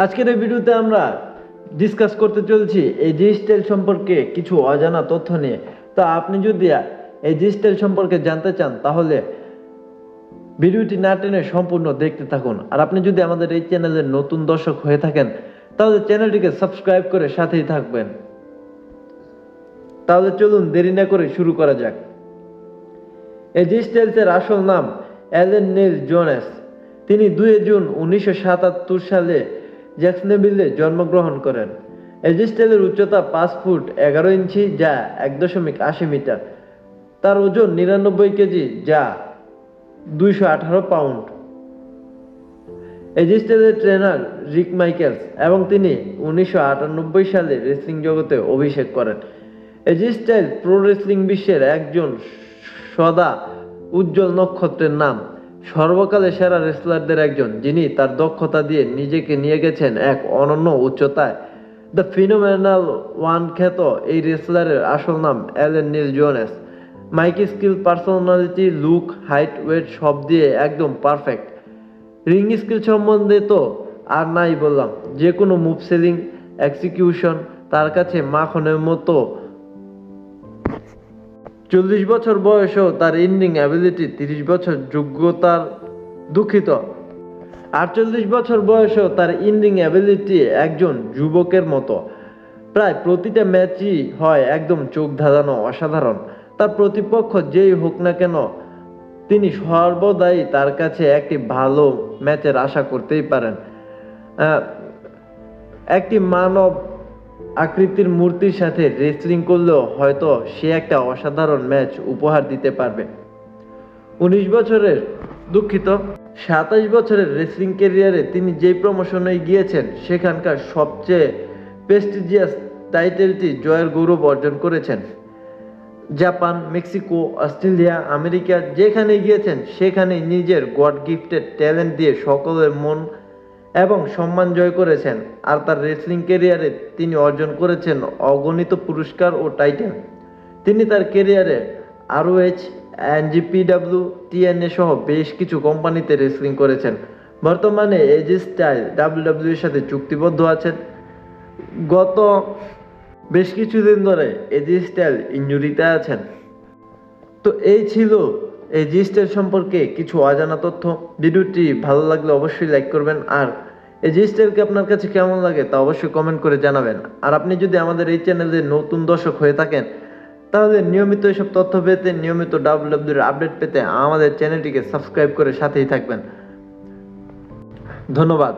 আজকের এই ভিডিওতে আমরা ডিসকাস করতে চলছি এই জি সম্পর্কে কিছু অজানা তথ্য নিয়ে। তো আপনি যদি এই জি স্টাইল সম্পর্কে জানতে চান, তাহলে ভিডিওটি না টেনে সম্পূর্ণ দেখতে থাকুন। আর আপনি যদি আমাদের এই চ্যানেলের নতুন দর্শক হয়ে থাকেন, তাহলে চ্যানেলটিকে সাবস্ক্রাইব করে সাথেই থাকবেন। তাহলে চলুন দেরি না করে শুরু করা যাক। এজি স্টাইলসের আসল নাম অ্যালেন নীল জোনেস। তিনি দুই জুন উনিশশো সাতাত্তর সালে জ্যাকসনেভিলে জন্মগ্রহণ করেন। এজি স্টাইলের উচ্চতা পাঁচ ফুট এগারো ইঞ্চি, যা এক দশমিক আশি মিটার। তার ওজন নিরানব্বই কেজি, যা দুইশো আঠারো পাউন্ড। এজি স্টাইলের ট্রেনার রিক মাইকেলস এবং তিনি উনিশশো আটানব্বই সালে রেসলিং জগতে অভিষেক করেন। এজি স্টাইল প্রো রেসলিং বিশ্বের একজন সদা উজ্জ্বল নক্ষত্রের নাম। সর্বকালে সেরা রেসলারদের একজন, যিনি তার দক্ষতা দিয়ে নিজেকে নিয়ে গেছেন এক অনন্য উচ্চতায়। দ্য ফিনোমেনাল ওয়ান খ্যাত এই রেসলারের আসল নাম Allen Neal Jones. Mic skill personality look height weight সব দিয়ে একদম পারফেক্ট রিং স্কিল সম্বন্ধে তো আর নাই বললাম। যে কোনো মুভ সেলিং এক্সিকিউশন তার কাছে মাখনের মতো চল্লিশ বছর বয়সেও তার ইন্ডিং অ্যাবিলিটি তিরিশ বছর যোগ্যতার দুঃখিত। আটচল্লিশ বছর বয়সেও তার ইন্ডিং অ্যাবিলিটি একজন যুবকের মতো। প্রায় প্রতিটা ম্যাচই হয় একদম চোখ ধাঁধানো অসাধারণ। তার প্রতিপক্ষ যেই হোক না কেন, তিনি সর্বদাই তার কাছে একটি ভালো ম্যাচের আশা করতেই পারেন। একটি মানব আকৃতির মূর্তির সাথে রেসলিং করলেও হয়তো সে একটা অসাধারণ ম্যাচ উপহার দিতে পারবে। উনিশ বছরের দুঃখিত, সাতাশ বছরের রেসলিং ক্যারিয়ারে তিনি যেই প্রমোশনে গিয়েছেন, সেখানকার সবচেয়ে প্রেস্টিজিয়াস টাইটেলটি জয়ের গৌরব অর্জন করেছেন। জাপান, মেক্সিকো, অস্ট্রেলিয়া, আমেরিকা যেখানে গিয়েছেন সেখানে নিজের গড গিফটেড ট্যালেন্ট দিয়ে সকলের মন এবং সম্মান জয় করেছেন। আর তার রেসলিং ক্যারিয়ারে তিনি অর্জন করেছেন অগণিত পুরস্কার ও টাইটেল তিনি তার ক্যারিয়ারে আরও এইচ এনজিপিডাব্লিউ টিএনএ সহ বেশ কিছু কোম্পানিতে রেসলিং করেছেন। বর্তমানে এজি স্টাইল ডাব্লিউডাব্লিউ এর সাথে চুক্তিবদ্ধ আছেন। গত বেশ কিছুদিন ধরে এজি স্টাইল ইঞ্জুরিতে আছেন। তো এই ছিল এই জি সম্পর্কে কিছু অজানা তথ্য, ভিডিওটি ভালো লাগলে অবশ্যই লাইক করবেন। আর এই জি আপনার কাছে কেমন লাগে তা অবশ্যই কমেন্ট করে জানাবেন। আর আপনি যদি আমাদের এই চ্যানেলে নতুন দর্শক হয়ে থাকেন, তাহলে নিয়মিত এসব তথ্য পেতে, নিয়মিত ডাব্লিউডাব্লিউর আপডেট পেতে আমাদের চ্যানেলটিকে সাবস্ক্রাইব করে সাথেই থাকবেন। ধন্যবাদ।